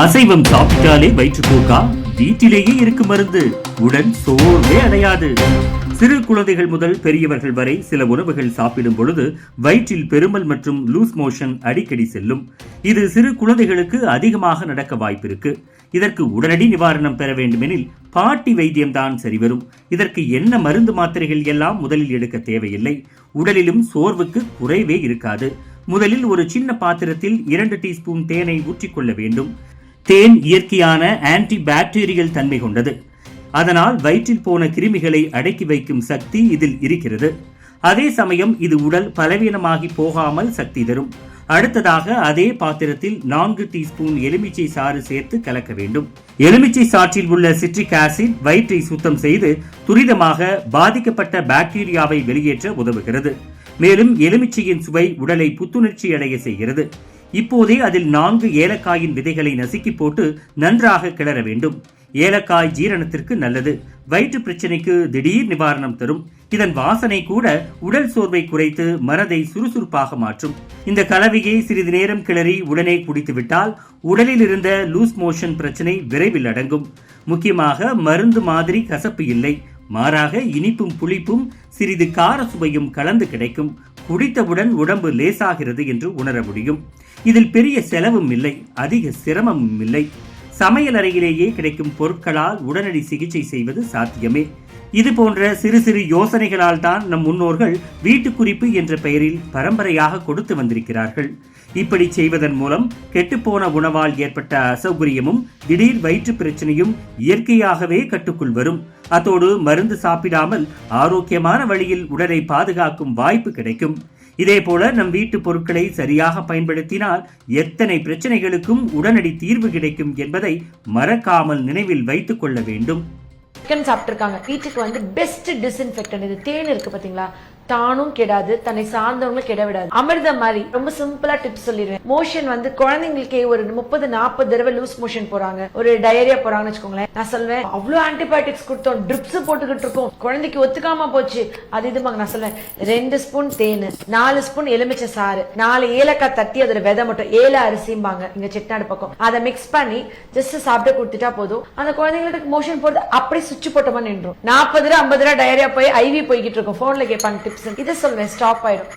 அசைவம் சாப்பிட்டாலே வயிற்றுப்போக்கா வீட்டிலேயே இருக்கு மருந்து. உடன் சோர்வே அடையாது சிறு குழந்தைகள் முதல் பெரியவர்கள் வரை சில உணவுகள் சாப்பிடும் பொழுது வயிற்றில் பெருமல் மற்றும் லூஸ் மோஷன் அடிக்கடி செல்லும். இது சிறு குழந்தைகளுக்கு அதிகமாக நடக்க வாய்ப்பிருக்கு. இதற்கு உடனடி நிவாரணம் பெற வேண்டுமெனில் பாட்டி வைத்தியம்தான் சரிவரும். இதற்கு என்ன மருந்து மாத்திரைகள் எல்லாம் முதலில் எடுக்க தேவையில்லை. உடலிலும் சோர்வுக்கு குறைவே இருக்காது. முதலில் ஒரு சின்ன பாத்திரத்தில் இரண்டு டீஸ்பூன் தேனை ஊற்றிக்கொள்ள வேண்டும். தேன் இயற்கையான ஆன்டி பாக்டீரியல் தன்மை கொண்டது. அதனால் வயிற்றில் போன கிருமிகளை அடக்கி வைக்கும் சக்தி இதில் இருக்கிறது. அதே சமயம் இது உடல் பலவீனமாகி போகாமல் சக்தி தரும். அடுத்ததாக அதே பாத்திரத்தில் நான்கு டீஸ்பூன் எலுமிச்சை சாறு சேர்த்து கலக்க வேண்டும். எலுமிச்சை சாற்றில் உள்ள சிட்ரிக் ஆசிட் வயிற்றை சுத்தம் செய்து துரிதமாக பாதிக்கப்பட்ட பாக்டீரியாவை வெளியேற்ற உதவுகிறது. மேலும் எலுமிச்சையின் சுவை உடலை புத்துணர்ச்சி அடைய செய்கிறது. இப்போதே அதில் நான்கு ஏலக்காயின் விதைகளை நசுக்கி போட்டு நன்றாக கிளற வேண்டும். ஏலக்காய் ஜீரணத்திற்கு நல்லது. வயிற்று பிரச்சனைக்கு திடீர் நிவாரணம் தரும். இதன் வாசனை கூட உடல் சோர்வை குறைத்து மனதை சுறுசுறுப்பாக மாற்றும். இந்த கலவையை சிறிது நேரம் கிளறி உடனே குடித்துவிட்டால் உடலில் இருந்த லூஸ் மோஷன் பிரச்சனை விரைவில் அடங்கும். முக்கியமாக மருந்து மாதிரி கசப்பு இல்லை. மாறாக இனிப்பும் புளிப்பும் சிறிது கார சுவையும் கலந்து கிடைக்கும். குடித்தவுடன் உடம்பு லேசாகிறது என்று உணர முடியும். இதில் பெரிய செலவும் இல்லை அதிக சிரமமும் இல்லை. சமையல் அறையிலேயே கிடைக்கும் பொருட்களால் உடனடி சிகிச்சை செய்வது சாத்தியமே. இது போன்ற சிறு சிறு யோசனைகளால் தான் நம் முன்னோர்கள் வீட்டு குறிப்பு என்ற பெயரில் பரம்பரையாக கொடுத்து வந்திருக்கிறார்கள். இப்படி செய்வதன் மூலம் கெட்டுப்போன உணவால் ஏற்பட்ட அசௌகரியமும் திடீர் வயிற்று பிரச்சனையும் இயற்கையாகவே கட்டுக்குள் வரும். அத்தோடு மருந்து சாப்பிடாமல் ஆரோக்கியமான வழியில் உடலை பாதுகாக்கும் வாய்ப்பு கிடைக்கும். இதேபோல நம் வீட்டு பொருட்களை சரியாக பயன்படுத்தினால் எத்தனை பிரச்சனைகளுக்கும் உடனடி தீர்வு கிடைக்கும் என்பதை மறக்காமல் நினைவில் வைத்துக் கொள்ள வேண்டும். சிக்கன் சாப்பிட்டுருக்காங்க. வீட்டுக்கு வந்து பெஸ்ட் டிஸ்இன்ஃபெக்டன் இது. தேன் இருக்கு பாத்தீங்களா? தானும் கெடாது தன்னை சார்ந்தவங்களும் கெட விடாது. அமிர்தம் மாதிரி ரொம்ப சிம்பிளா டிப்ஸ் சொல்லிடுவேன். மோஷன் வந்து குழந்தைங்களுக்கே ஒரு முப்பது நாற்பது தடவை லூஸ் மோஷன் போறாங்க ஒரு டயரியா போறாங்கன்னு வச்சுக்கோங்களேன். நான் சொல்வேன் அவ்வளவு ஆன்டிபயோட்டிக்ஸ் கொடுத்தோம் ட்ரிப்ஸ் போட்டுக்கிட்டு இருக்கோம். குழந்தைக்கு ஒத்துக்காம போச்சு. அது இது நான் சொல்வேன் ரெண்டு ஸ்பூன் தேன் நாலு ஸ்பூன் எலுமிச்சை சாறு நாலு ஏலக்காய் தட்டி அதோட விதை மட்டும் ஏல அரிசிம்பாங்க. இங்க செட்டிநாடு பக்கம். அதை மிக்ஸ் பண்ணி ஜஸ்ட் சாப்பிட்டு கொடுத்துட்டா போதும். அந்த குழந்தைங்களுக்கு மோஷன் போறது அப்படியே சுவிட்ச் போட்டோமா நின்றும் நாற்பது ரூபா ஐம்பது ரூபா டயரியா போய் ஐவி போய்கிட்டு இருக்கும். போன்ல கேட்பாங்க டிப்ஸ் இதை சொல்வேன் ஸ்டாப் ஆயிடும்.